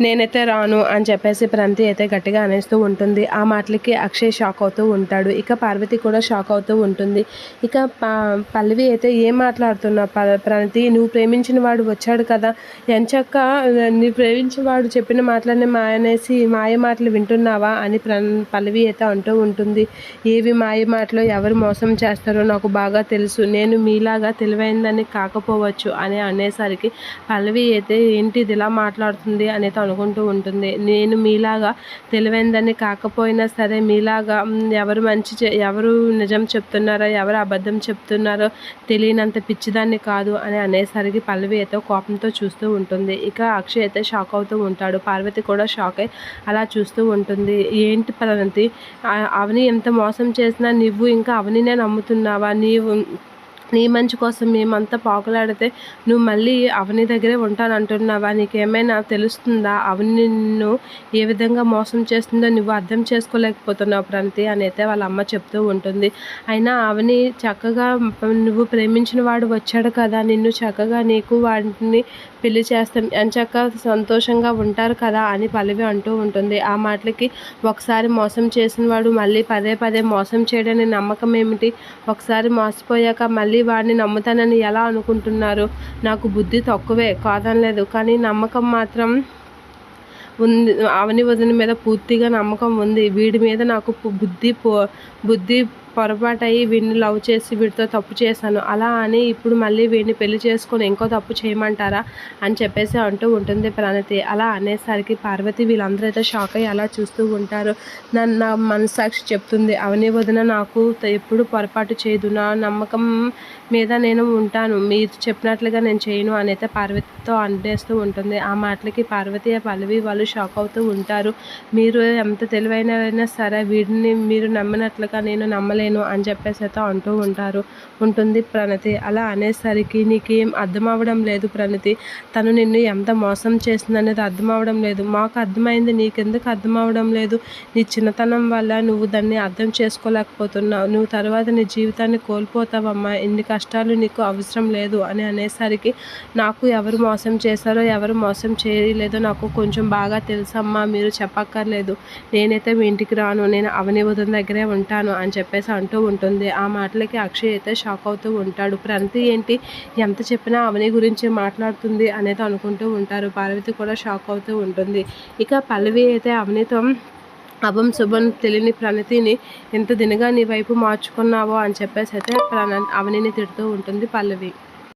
నేనైతే రాను అని చెప్పేసి ప్రంతి అయితే గట్టిగా అనేస్తూ ఉంటుంది. ఆ మాటలకి అక్షయ్ షాక్ అవుతూ ఉంటాడు. ఇక పార్వతి కూడా షాక్ అవుతూ ఉంటుంది. ఇక ప- పల్లవి అయితే ఏం మాట్లాడుతున్నావు ప- ప్రణతి నువ్వు ప్రేమించిన వాడు వచ్చాడు కదా. ఎంచక్క నీ ప్రేమించిన వాడు చెప్పిన మాటలని మా అనేసి మాయ మాటలు వింటున్నావా అని ప్ర పల్లవి అయితే అంటూ ఉంటుంది. ఏవి మాయ మాటలు? ఎవరు మోసం చేస్తారో నాకు బాగా తెలుసు. నేను మీలాగా తెలివైందని కాకపోవచ్చు అని అనేసరికి పల్లవి అయితే ఏంటి ఇది ఇలా మాట్లాడుతుంది? అనేది అనుకుంటూ ఉంటుంది. నేను మీలాగా తెలివైందని కాకపోయినా సరే మీలాగా ఎవరు మంచి ఎవరు నిజం చెప్తున్నారో ఎవరు అబద్ధం చెప్తున్నారో తెలియనంత పిచ్చిదాన్ని కాదు అని అనేసరికి పల్లవి అయితే కోపంతో చూస్తూ ఉంటుంది. ఇక అక్షయ్ అయితే షాక్ అవుతూ ఉంటాడు. పార్వతి కూడా షాక్ అయి అలా చూస్తూ ఉంటుంది. ఏంటి ప్రణతి అవని ఎంత మోసం చేసినా నువ్వు ఇంకా అవనినే నమ్ముతున్నావా? నీవు నీ మంచి కోసం మేమంతా పాకులాడితే నువ్వు మళ్ళీ అవని దగ్గరే ఉంటానంటున్నావా? నీకేమైనా తెలుస్తుందా? అవని నిన్ను ఏ విధంగా మోసం చేస్తుందో నువ్వు అర్థం చేసుకోలేకపోతున్నావు ప్రంతి అని అయితే వాళ్ళ అమ్మ చెప్తూ ఉంటుంది. అయినా అవని చక్కగా నువ్వు ప్రేమించిన వాడు వచ్చాడు కదా నిన్ను చక్కగా నీకు వాడిని పెళ్ళి చేస్తాం ఎంచక్క సంతోషంగా ఉంటారు కదా అని పల్లవి అంటూ ఉంటుంది. ఆ మాటలకి ఒకసారి మోసం చేసిన వాడు మళ్ళీ పదే పదే మోసం చేయడని నమ్మకం ఏమిటి? ఒకసారి మోసపోయాక మళ్ళీ వాడిని నమ్ముతానని ఎలా అనుకుంటున్నారు? నాకు బుద్ధి తక్కువే కాదనలేదు. కానీ నమ్మకం మాత్రం ఉంది. అవని వదిన మీద పూర్తిగా నమ్మకం ఉంది. వీడి మీద నాకు బుద్ధి పో బుద్ధి పొరపాటయి వీడిని లవ్ చేసి వీడితో తప్పు చేశాను. అలా అని ఇప్పుడు మళ్ళీ వీడిని పెళ్ళి చేసుకొని ఇంకో తప్పు చేయమంటారా అని చెప్పేసి అంటూ ఉంటుంది ప్రణతి. అలా అనేసరికి పార్వతి వీళ్ళందరూ అయితే షాక్ అయ్యి అలా చూస్తూ ఉంటారు. నన్ను నా మనసాక్షి చెప్తుంది అవని వదిన నాకు ఎప్పుడు పొరపాటు చేయదు. నా నమ్మకం మీద నేను ఉంటాను. మీరు చెప్పినట్లుగా నేను చేయను అని అయితే పార్వతితో అందేస్తూ ఉంటుంది. ఆ మాటలకి పార్వతి ఆ పల్లవి వాళ్ళు షాక్ అవుతూ ఉంటారు. మీరు ఎంత తెలివైనవైనా సరే వీడిని మీరు నమ్మినట్లుగా నేను నమ్మలేను. నేను అని చెప్పేసి అయితే అంటూ ఉంటారు. ఉంటుంది ప్రణతి. అలా అనేసరికి నీకేం అర్థం అవ్వడం లేదు ప్రణతి. తను నిన్ను ఎంత మోసం చేసింది అనేది అర్థం అవ్వడం లేదు. మాకు అర్థమైంది నీకెందుకు అర్థం అవ్వడం లేదు? నీ చిన్నతనం వల్ల నువ్వు దాన్ని అర్థం చేసుకోలేకపోతున్నావు. నువ్వు తర్వాత నీ జీవితాన్ని కోల్పోతావమ్మా. ఎన్ని కష్టాలు నీకు అవసరం లేదు అని అనేసరికి నాకు ఎవరు మోసం చేశారో ఎవరు మోసం చేయలేదో నాకు కొంచెం బాగా తెలుసమ్మా. మీరు చెప్పక్కర్లేదు. నేనైతే మీ ఇంటికి రాను. నేను అవని ఉదయం దగ్గరే ఉంటాను అని చెప్పేసి అంటూ ఉంటుంది. ఆ మాటలకి అక్షయ్ అయితే షాక్ అవుతూ ఉంటాడు. ప్రంతి ఏంటి? ఎంత చెప్పినా అవని గురించి మాట్లాడుతుంది అనేది అనుకుంటూ ఉంటారు. పార్వతి కూడా షాక్ అవుతూ ఉంటుంది. ఇక పల్లవి అయితే అవనితో అభం శుభం తెలియని ప్రణతిని ఎంత దినగా నీ వైపు మార్చుకున్నావో అని చెప్పేసి అయితే ప్రణ అవనిని తిడుతూ ఉంటుంది పల్లవి.